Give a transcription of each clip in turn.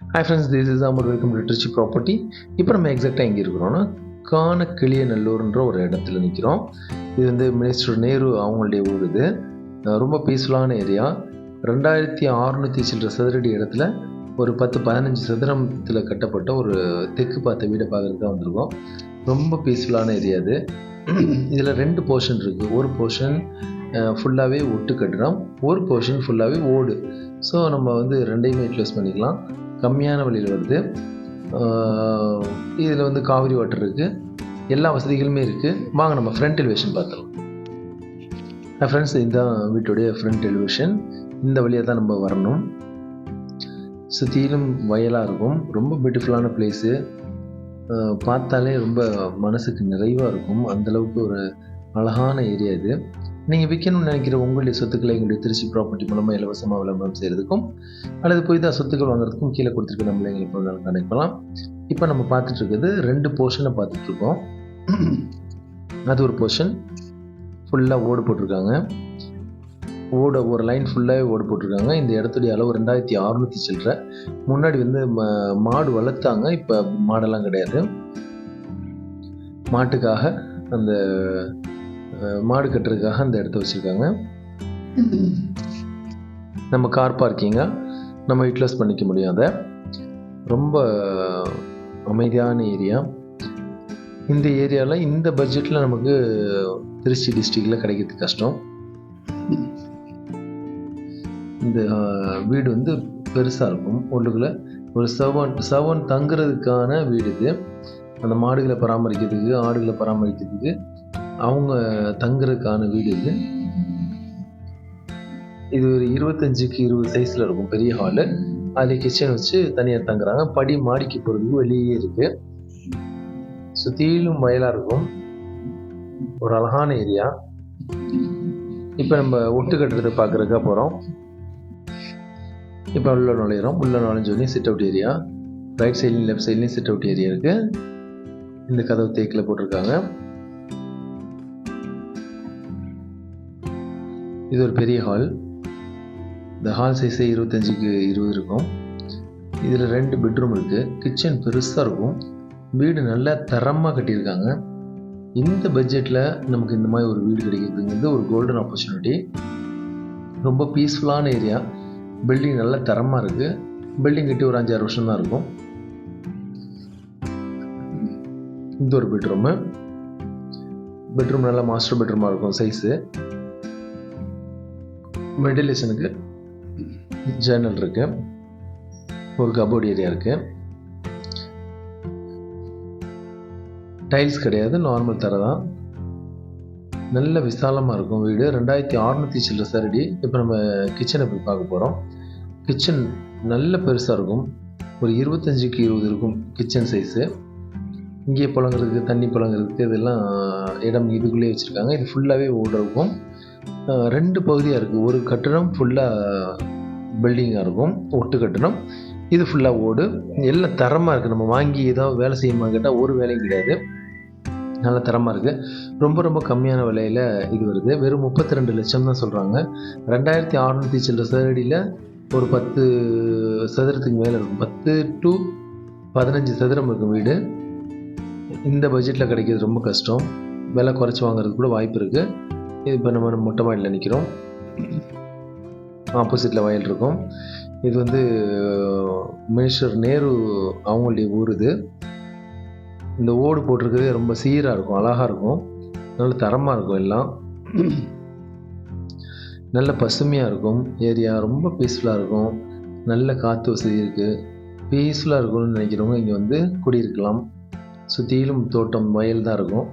Hi friends this is Amar welcome to property இப்போ நம்ம எக்ஸாக்டாக எங்கே இருக்கிறோன்னா காணக்கிளிய நல்லூர்ன்ற ஒரு இடத்துல நிற்கிறோம் இது வந்து மினிஸ்டர் நேரு அவங்களுடைய ஊர் இது. ரொம்ப பீஸ்ஃபுல்லான ஏரியா ரெண்டாயிரத்தி அறுநூற்றி சில்லற சதுரடி இடத்துல ஒரு பத்து பதினஞ்சு சதுரத்தில் கட்டப்பட்ட ஒரு தெற்கு பார்த்த வீடை பார்க்குறதுக்கு வந்திருக்கோம். ரொம்ப பீஸ்ஃபுல்லான ஏரியா இது இதில் ரெண்டு போர்ஷன் இருக்குது ஒரு போர்ஷன் ஃபுல்லாகவே ஒட்டு கட்டிடம். ஒரு போர்ஷன் ஃபுல்லாகவே ஓடு. ஸோ நம்ம வந்து ரெண்டையுமே யூட்டிலைஸ் பண்ணிக்கலாம். கம்மியான விலையில் வருது. இதில் வந்து காவிரி வாட்டர் இருக்குது எல்லா வசதிகளுமே இருக்குது வாங்க நம்ம ஃப்ரண்ட் எலிவேஷன் பார்த்துக்கலாம் ஃப்ரெண்ட்ஸ் இதுதான் வீட்டுடைய ஃப்ரண்ட் எலிவேஷன் இந்த வழியாக தான் நம்ம வரணும். சுற்றிலும் வயலாக இருக்கும். ரொம்ப பியூட்டிஃபுல்லான பிளேஸு பார்த்தாலே ரொம்ப மனசுக்கு நிறைவாக இருக்கும். அந்தளவுக்கு ஒரு அழகான ஏரியா இது. நீங்கள் விற்கணும்னு நினைக்கிற உங்களுடைய சொத்துக்களை எங்களுடைய திருச்சி ப்ராப்பர்ட்டி மூலமாக இலவசமாக விளம்பரம் செய்கிறதுக்கும் அல்லது புதிதாக சொத்துக்கள் வாங்குறதுக்கும் கீழே கொடுத்துருக்க நம்மளை எங்களை இப்போ கனெக்ட் பண்ணலாம். இப்போ நம்ம பார்த்துட்ருக்குது ரெண்டு போர்ஷனை பார்த்துட்ருக்கோம் அது ஒரு போர்ஷன் ஃபுல்லாக ஓடு போட்டிருக்காங்க. ஓட ஒரு லைன் ஃபுல்லாகவே ஓடு போட்டிருக்காங்க. இந்த இடத்துடைய அளவு ரெண்டாயிரத்தி அறுநூற்றி சில்லற. முன்னாடி வந்து மாடு வளர்த்தாங்க. இப்போ மாடெல்லாம் கிடையாது. மாட்டுக்காக அந்த மாடு கட்டுறதுக்காக அந்த இடத்த வச்சுருக்காங்க. நம்ம கார் பார்க்கிங்காக நம்ம யூட்டிலைஸ் பண்ணிக்க முடியும் அதை ரொம்ப அமைதியான ஏரியா இந்த ஏரியாவில் இந்த பட்ஜெட்டில் நமக்கு திருச்சி டிஸ்ட்ரிக்டில் கிடைக்கிறது கஷ்டம். இந்த வீடு வந்து பெருசாக இருக்கும். உள்ளுக்குள்ள ஒரு செவன் செவன் தங்குறதுக்கான வீடு இது. அந்த மாடுகளை பராமரிக்கிறதுக்கு ஆடுகளை பராமரிக்கிறதுக்கு அவங்க தங்குறதுக்கான வீடு இது. இது ஒரு இருபத்தஞ்சுக்கு இருபது சைஸில் இருக்கும் பெரிய ஹாலு அதில் கிச்சன் வச்சு தனியாக தங்குறாங்க. படி மாடிக்கு போகிறதுக்கு வெளியே இருக்குது சுற்றிலும் வயலாக இருக்கும். ஒரு அழகான ஏரியா இப்போ நம்ம ஒட்டு கட்டுறதை பார்க்குறதுக்காக போகிறோம் இப்போ உள்ள நுழையிறோம். உள்ள நுழைஞ்சோடனே சிட் அவுட் ஏரியா ரைட் சைட்லையும் லெஃப்ட் சைட்லையும் சிட் அவுட் ஏரியா இருக்குது இந்த கதவு தேக்கில் போட்டிருக்காங்க. இது ஒரு பெரிய ஹால் இந்த ஹால் சைஸே இருபத்தஞ்சுக்கு இருபது இருக்கும். இதில் ரெண்டு பெட்ரூம் இருக்குது கிச்சன் பெருசாக இருக்கும். வீடு நல்லா தரமாக கட்டியிருக்காங்க. இந்த பட்ஜெட்டில் நமக்கு இந்த மாதிரி ஒரு வீடு கிடைக்கிறதுங்கிறது ஒரு கோல்டன் ஆப்பர்ச்சுனிட்டி ரொம்ப பீஸ்ஃபுல்லான ஏரியா பில்டிங் நல்லா தரமாக இருக்குது பில்டிங் கட்டி ஒரு அஞ்சாறு வருஷம் தான் இருக்கும். இந்த ஒரு பெட்ரூமு பெட்ரூம் நல்லா மாஸ்டர் பெட்ரூமாக இருக்கும் சைஸு வெண்டிலேஷனுக்கு ஜேர்னல் இருக்குது ஒரு கபோர்ட் ஏரியா இருக்குது டைல்ஸ் கிடையாது. நார்மல் தர தான் நல்ல விசாலமாக இருக்கும் வீடு. ரெண்டாயிரத்தி அறநூற்றி சில்லற சரடி. இப்போ நம்ம கிச்சனை போய் பார்க்க போகிறோம் கிச்சன் நல்ல பெருசாக இருக்கும். ஒரு இருபத்தஞ்சுக்கு இருபது இருக்கும் கிச்சன் சைஸு இங்கே புழங்குறதுக்கு தண்ணி புழங்குறதுக்கு இதெல்லாம் இடம் இதுக்குள்ளேயே வச்சுருக்காங்க. இது ஃபுல்லாகவே ஓட இருக்கும் ரெண்டு பகுதியாக இருக்குது ஒரு கட்டணம் ஃபுல்லாக பில்டிங்காக இருக்கும். ஒட்டு கட்டணம் இது ஃபுல்லாக ஓடு. எல்லாம் தரமாக இருக்குது நம்ம வாங்கி ஏதாவது வேலை செய்யுமா கேட்டால் ஒரு வேலையும் கிடையாது. நல்ல தரமாக இருக்குது ரொம்ப ரொம்ப கம்மியான விலையில் இது வருது. வெறும் முப்பத்தி ரெண்டு லட்சம் தான் சொல்கிறாங்க ரெண்டாயிரத்தி அறநூற்றி சில்லற சதுரடியில் ஒரு பத்து சதுரத்துக்கு மேலே இருக்கும். பத்து டு பதினஞ்சு சதுரம் இருக்கும் வீடு. இந்த பட்ஜெட்டில் கிடைக்கிறது ரொம்ப கஷ்டம். விலை குறைச்சி வாங்குறதுக்கு கூட வாய்ப்பு இருக்குது இப்போ நம்ம மொட்டை மாடியில் நிற்கிறோம் ஆப்போசிட்டில் வயல் இருக்கும். இது வந்து மினிஸ்டர் நேரு அவங்களுடைய ஊர் இது இந்த ஓடு போட்டிருக்கிறது ரொம்ப சீராக இருக்கும் அழகாக இருக்கும். நல்ல தரமாக இருக்கும் எல்லாம். நல்ல பசுமையாக இருக்கும். ஏரியா ரொம்ப பீஸ்ஃபுல்லாக இருக்கும். நல்ல காற்று வசதி இருக்குது பீஸ்ஃபுல்லாக இருக்கணும்னு நினைக்கிறவங்க இங்கே வந்து குடியிருக்கலாம். சுற்றிலும் தோட்டம் வயல் தான் இருக்கும்.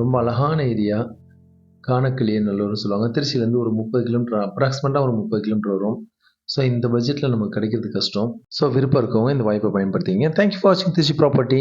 ரொம்ப அழகான ஏரியா. காணக்கிளிய நல்லூர்னு சொல்லுவாங்க. திருச்சியிலேருந்து ஒரு முப்பது கிலோமீட்டர் அப்ராக்சிமேட்டாக ஒரு முப்பது கிலோமீட்டர் வரும். ஸோ இந்த பட்ஜெட்டில் நமக்கு கிடைக்கிறது கஷ்டம். ஸோ விருப்பம் இருக்கவங்க இந்த வாய்ப்பை பயன்படுத்திங்க தேங்க்யூ ஃபார் வாட்சிங் திருச்சி ப்ராப்பர்ட்டி